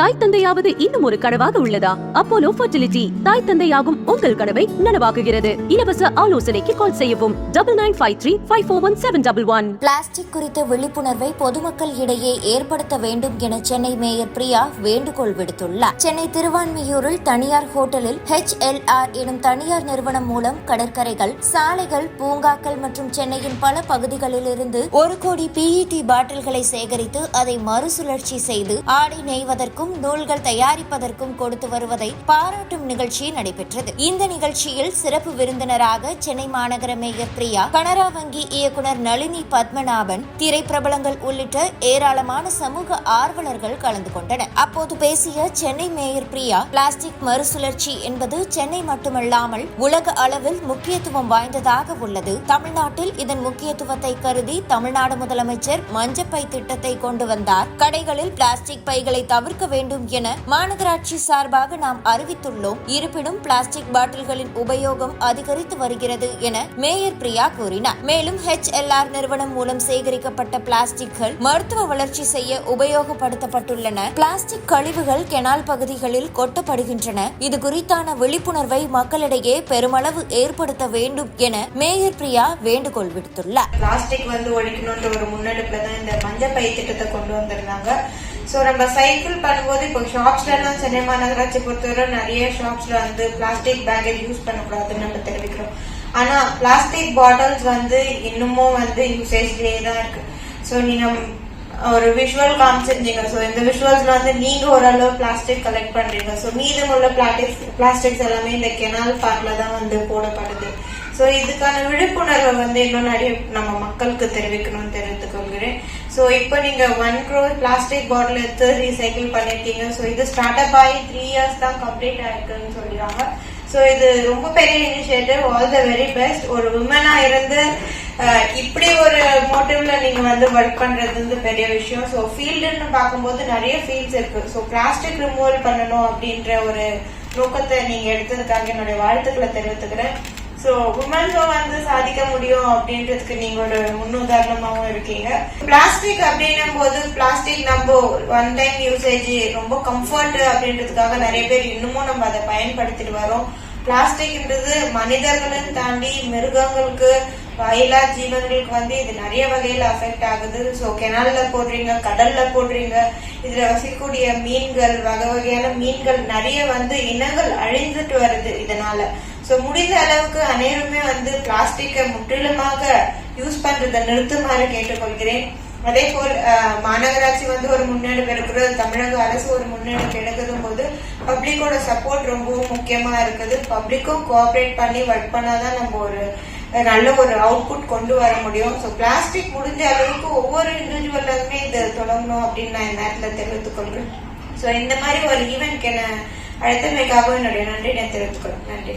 தாய் தந்தையாவது இன்னும் ஒரு கனவாக உள்ளதா? அப்போலோ ஃபர்டிலிட்டி தாய் தந்தையாகும் உங்கள் கனவை நனவாக்குகிறது. இலவச ஆலோசனைக்கு கால் செய்யவும். Double nine five three five four one seven double one plastic குறித்த விழிப்புணர்வை பொதுமக்கள் இடையே ஏற்படுத்த வேண்டும் என சென்னை மேயர் பிரியா வேண்டுகோள் விடுத்துள்ளார். சென்னை திருவான்மியூரில் தனியார் ஹோட்டலில் HLR எனும் தனியார் நிறுவனம் மூலம் கடற்கரைகள் சாலைகள் பூங்காக்கள் மற்றும் சென்னையின் பல பகுதிகளிலிருந்து ஒரு கோடி பிஇடி பாட்டில்களை சேகரித்து அதை மறுசுழற்சி செய்து ஆடை நெய்வதற்கும் நூல்கள் தயாரிப்பதற்கும் கொடுத்து வருவதை பாராட்டும் நிகழ்ச்சி நடைபெற்றது. இந்த நிகழ்ச்சியில் சிறப்பு விருந்தினராக சென்னை மாநகர மேயர் பிரியா கனரா வங்கி இயக்குனர் நளினி பத்மநாபன் திரைப்பிரபலங்கள் உள்ளிட்ட ஏராளமான சமூக ஆர்வலர்கள் கலந்து கொண்டனர். அப்போது பேசிய சென்னை மேயர் பிரியா பிளாஸ்டிக் மறுசுழற்சி என்பது சென்னை மட்டுமல்லாமல் உலக அளவில் முக்கியத்துவம் வாய்ந்ததாக உள்ளது. தமிழ்நாட்டில் இதன் முக்கியத்துவத்தை கருதி தமிழ்நாடு முதலமைச்சர் மஞ்சப்பை திட்டத்தை கொண்டு வந்தார். கடைகளில் பிளாஸ்டிக் பைகளை தவிர்க்க வேண்டும் என மாநகராட்சி சார்பாக நாம் அறிவித்துள்ளோம். இருப்பினும் பிளாஸ்டிக் பாட்டில்களின் உபயோகம் அதிகரித்து வருகிறது என மேயர் பிரியா கூறினார். மேலும் HLR நிறுவனம் மூலம் சேகரிக்கப்பட்ட பிளாஸ்டிக்கள் மருத்துவ வளர்ச்சி செய்ய உபயோகப்படுத்தப்பட்டுள்ளன. பிளாஸ்டிக் கழிவுகள் கெனால் பகுதிகளில் கொட்டப்படுகின்றன. இது குறித்தான விழிப்புணர்வை மக்களிடையே பெருமளவு ஏற்படுத்த வேண்டும் என மேயர் பிரியா வேண்டுகோள் விடுத்துள்ளார். பிளாஸ்டிக் வந்து ஒழிக்கணுன்ற ஒரு முன்னெடுப்புல தான் இந்த மஞ்சள் பை திட்டத்தை கொண்டு வந்திருந்தாங்க. ஸோ நம்ம சைக்கிள் பண்ணும்போது இப்போ ஷாப்ஸ்ல எல்லாம் சென்னை மாநகராட்சி பொறுத்தவரை நிறைய ஷாப்ஸ்ல வந்து பிளாஸ்டிக் பேக்கேஜ் யூஸ் பண்ணக்கூடாதுன்னு நம்ம தெரிவிக்கிறோம். ஆனா பிளாஸ்டிக் பாட்டில்ஸ் வந்து இன்னமும் வந்து யூசேஜ்லயே தான் இருக்கு. ஸோ நீங்க ஒரு விஷுவல் காமிச்சிருந்தீங்க. ஸோ இந்த விஷுவல்ஸ்ல வந்து நீங்க ஓரளவு பிளாஸ்டிக் கலெக்ட் பண்றீங்க. ஸோ மீதமுள்ள பிளாஸ்டிக் பிளாஸ்டிக்ஸ் எல்லாமே இந்த கெனால் பார்க்ல தான் வந்து போடப்படுது. ஸோ இதுக்கான விழிப்புணர்வை வந்து இன்னும் நிறைய நம்ம மக்களுக்கு தெரிவிக்கணும்னு தெரிவித்துக் கொள்கிறேன். ஸோ இப்போ நீங்க ஒன் க்ரோர் பிளாஸ்டிக் பாட்டில் எடுத்து ரீசைக்கிள் பண்ணிருக்கீங்க. ஸோ இது ஸ்டார்ட் அப் ஆகி த்ரீ இயர்ஸ் தான் கம்ப்ளீட் ஆயிருக்குன்னு சொல்லிடுறாங்க ஸோ இது ரொம்ப பெரிய initiative all the very best ஒரு உமனா இருந்து இப்படி ஒரு மோட்டிவ்ல நீங்க வந்து ஒர்க் பண்றது வந்து பெரிய விஷயம். ஸோ ஃபீல்டுன்னு பார்க்கும்போது நிறைய ஃபீல்ட்ஸ் இருக்கு. ஸோ பிளாஸ்டிக் ரிமூவல் பண்ணணும் அப்படின்ற ஒரு நோக்கத்தை நீங்க எடுத்ததுக்காக என்னுடைய வாழ்த்துக்களை தெரிவித்துக்கிறேன். ஸோ உமன்ஸும் வந்து சாதிக்க முடியும் அப்படின்றதுக்கு நீங்க ஒரு முன்னுதாரணமாகவும் இருக்கீங்க. பிளாஸ்டிக் அப்படின்னும் போது பிளாஸ்டிக் நம்ம ஒன் டைம் யூசேஜ் ரொம்ப கம்ஃபர்ட் அப்படின்றதுக்காக நிறைய பேர் இன்னமும் நம்ம அதை பயன்படுத்திட்டு வரோம். பிளாஸ்டிக்ன்றது மனிதர்களும் தாண்டி மிருகங்களுக்கு வாயிலா ஜீவன்களுக்கு வந்து இது நிறைய வகையில அஃபெக்ட் ஆகுது. ஸோ கெனால்ல போடுறீங்க கடல்ல போடுறீங்க இதுல வசிக்கக்கூடிய மீன்கள் வகை வகையான மீன்கள் நிறைய வந்து இனங்கள் அழிந்துட்டு வருது இதனால. சோ முடிந்த அளவுக்கு அனைவருமே வந்து பிளாஸ்டிக்கை முற்றிலுமாக யூஸ் பண்றதை நிறுத்துமாறு கேட்டுக்கொள்கிறேன். அதே போல் மாநகராட்சி வந்து ஒரு முன்னெடுப்பு எடுக்கிறது தமிழக அரசு ஒரு முன்னெடுப்பு எடுக்கும் போது பப்ளிக்கோட சப்போர்ட் ரொம்பவும் முக்கியமா இருக்குது. பப்ளிக்கும் கோஆபரேட் பண்ணி ஒர்க் பண்ணாதான் நம்ம ஒரு நல்ல ஒரு அவுட்புட் கொண்டு வர முடியும். ஸோ பிளாஸ்டிக் முடிஞ்ச அளவுக்கு ஒவ்வொரு இண்டிவிஜுவலுமே இது தொடங்கணும் அப்படின்னு நான் இந்த நேரத்தில் தெரிவித்துக் கொள்கிறேன். ஸோ இந்த மாதிரி ஒரு ஈவெண்ட் என்ன அழைத்தமைக்காக என்னுடைய நன்றி நான் தெரிவித்துக் கொள்கிறேன். நன்றி.